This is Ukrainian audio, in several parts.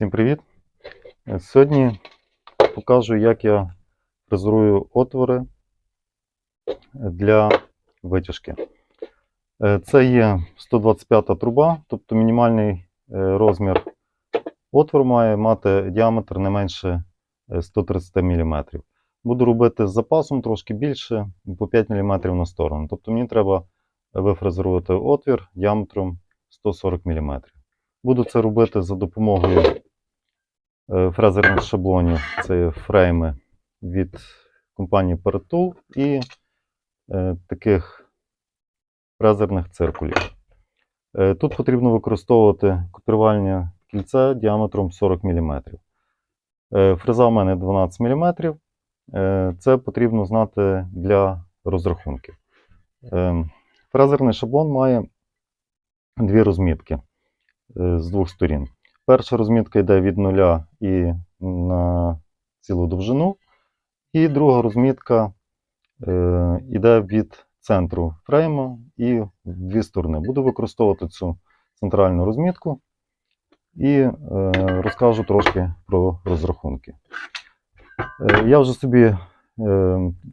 Всім привіт! Е, Сьогодні покажу, як я фрезерую отвори для витяжки. Е, Це є 125 труба, тобто мінімальний е, розмір отвору має мати діаметр не менше е, 130 мм. Буду робити з запасом трошки більше, по 5 мм на сторону. Тобто мені треба вифрезерувати отвір діаметром 140 мм. Буду це робити за допомогою е, фрезерних шаблонів. Це фрейми від компанії Paratool і е, таких фрезерних циркулів. Е, Тут потрібно використовувати копірувальне кільце діаметром 40 мм. Е, Фреза в мене 12 мм. Е, Це потрібно знати для розрахунків. Е, Фрезерний шаблон має дві розмітки е, з двох сторін. Перша розмітка йде від нуля і на цілу довжину, і друга розмітка е, йде від центру фрейму і в дві сторони. Буду використовувати цю центральну розмітку і е, розкажу трошки про розрахунки. Е, я вже собі е,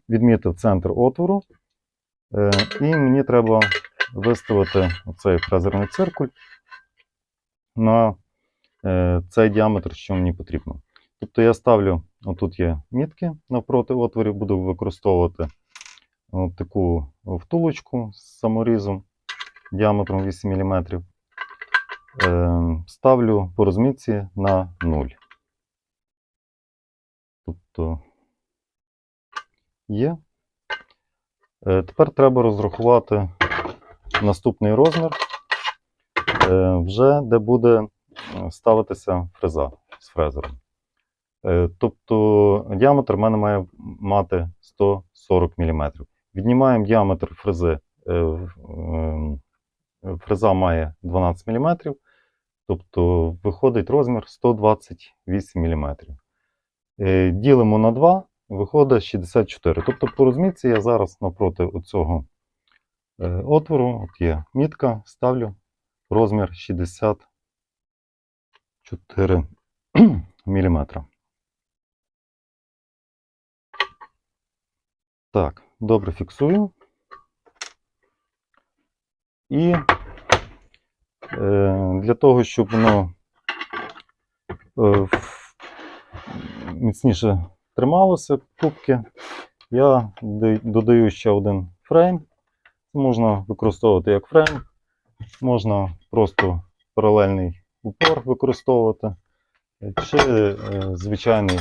відмітив центр отвору, е, і мені треба виставити оцей фрезерний циркуль на цей діаметр, що мені потрібно. Тобто я ставлю, отут є мітки навпроти отворів, буду використовувати от таку втулочку з саморізом діаметром 8 мм. Е, ставлю по розмітці на 0. Тобто є. Е, тепер треба розрахувати наступний розмір, е, вже де буде е, ставитися фреза з фрезером. Е, Тобто діаметр в мене має мати 140 мм. Віднімаємо діаметр фрези. е, е, Фреза має 12 мм, тобто виходить розмір 128 мм. Е, Ділимо на 2, виходить 64. Тобто по розмітці я зараз навпроти оцього е, отвору, от є мітка, ставлю розмір 64 мм. Так, добре фіксую. І е, для того, щоб воно е, міцніше трималося кубки, я додаю ще один фрейм. Можна використовувати як фрейм, можна просто паралельний упор використовувати, чи е, звичайний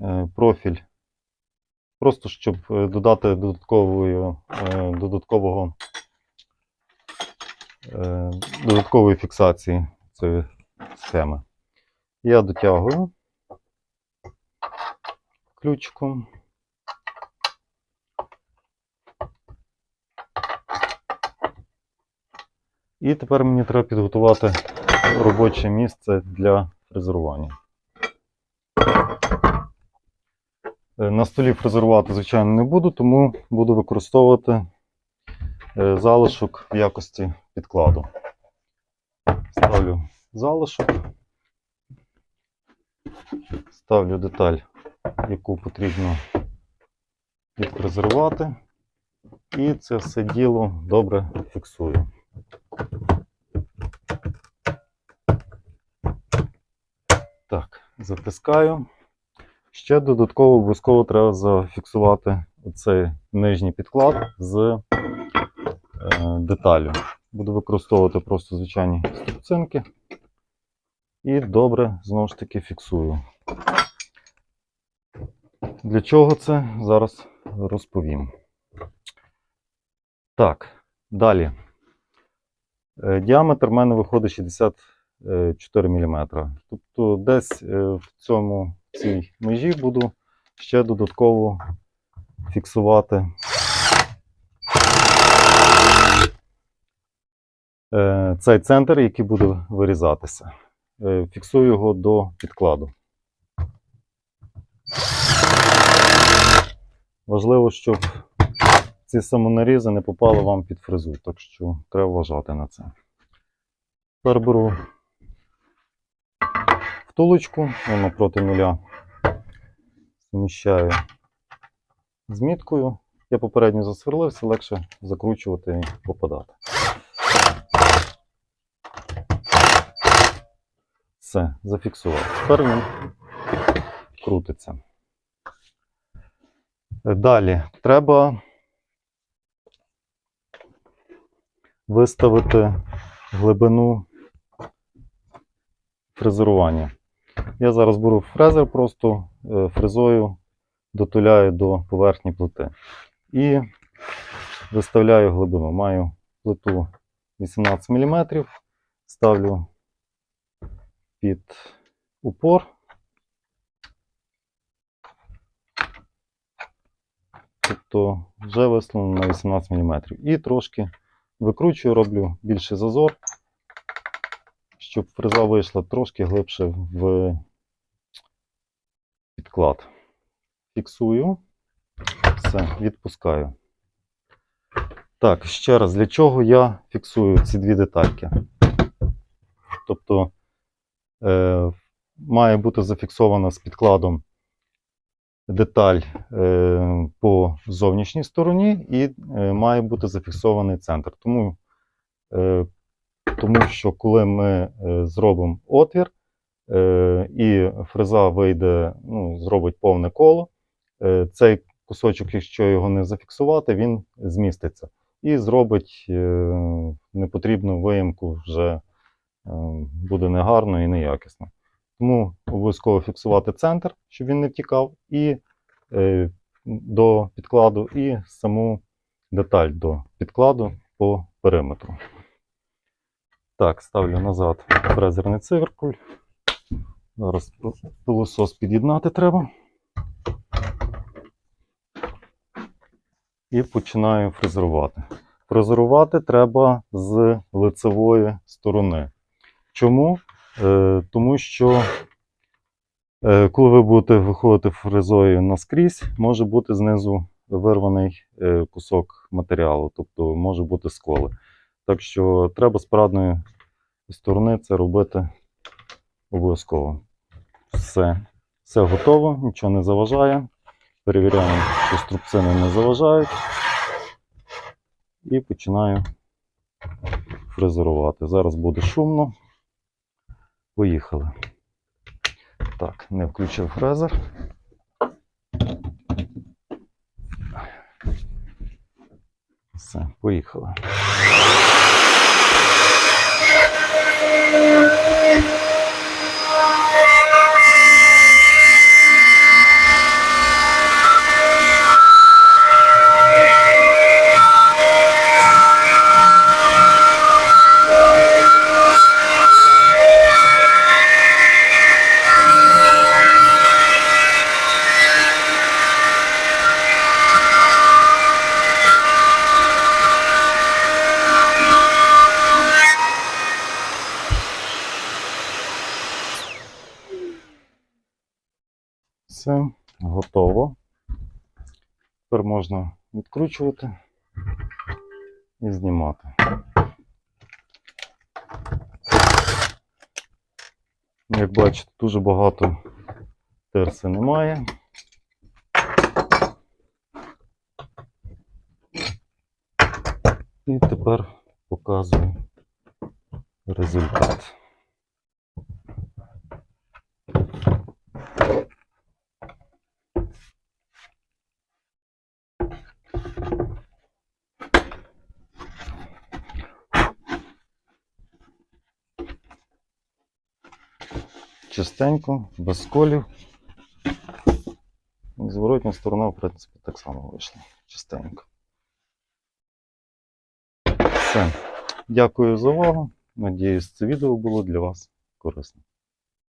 е, профіль. Просто щоб е, додати додаткової, додаткового, додаткової фіксації цієї схеми. Я дотягую ключиком. І тепер мені треба підготувати робоче місце для фрезерування. Е, На столі фрезерувати, звичайно, не буду, тому буду використовувати е, залишок в якості підкладу. Ставлю залишок, ставлю деталь, яку потрібно відфрезерувати, і це все діло добре фіксую. Так, затискаю. Ще додатково обов'язково треба зафіксувати оцей нижній підклад з е, деталю. Буду використовувати просто звичайні струбцинки. І добре знову ж таки фіксую. Для чого це? Зараз розповім. Так, далі. Е, Діаметр в мене виходить 64 мм. Тобто десь е, в цьому в цій межі буду ще додатково фіксувати е, цей центр, який буде вирізатися. Е, Фіксую його до підкладу. Важливо, щоб ці самонарізи не попали вам під фрезу, так що треба вважати на це. Тепер беру втулочку, воно проти нуля. Суміщаю з міткою. Я попередньо засверлився, легше закручувати і попадати. Все, зафіксував. Тепер він крутиться. Далі треба виставити глибину фрезерування. Я зараз беру фрезер, просто е, фрезою дотуляю до поверхні плити. І виставляю глибину. Маю плиту 18 мм, ставлю під упор. Тобто вже висловлено на 18 мм. І трошки викручую, роблю більший зазор, щоб фреза вийшла трошки глибше в підклад. Фіксую, все, відпускаю. Так, ще раз, для чого я фіксую ці дві детальки? Тобто е, має бути зафіксована з підкладом деталь е, по зовнішній стороні і е, має бути зафіксований центр. Тому, е, тому що коли ми е, зробимо отвір е, і фреза вийде, ну, зробить повне коло, е, цей кусочок, якщо його не зафіксувати, він зміститься і зробить непотрібну виїмку вже буде негарно і неякісно. Тому обов'язково фіксувати центр, щоб він не втікав, і до підкладу, і саму деталь до підкладу по периметру. Так, ставлю назад фрезерний циркуль. Зараз пилосос під'єднати треба. І починаю фрезерувати. Фрезерувати треба з лицевої сторони. Чому? Е, тому що е, коли ви будете виходити фрезою наскрізь, може бути знизу вирваний е, кусок матеріалу, тобто може бути сколи. Так що треба з парадної сторони це робити обов'язково. Все. Все готово, нічого не заважає. Перевіряємо, що струбцини не заважають. І починаю фрезерувати. Зараз буде шумно. Поїхали. Так, не включив фрезер. Все, поїхали. Yeah. Тепер можна відкручувати і знімати. Як бачите, дуже багато терси немає. І тепер показую результат. Чистенько, без колів. Зворотня сторона, в принципі, так само вийшла. Чистенько. Все. Дякую за увагу. Надіюсь, це відео було для вас корисним.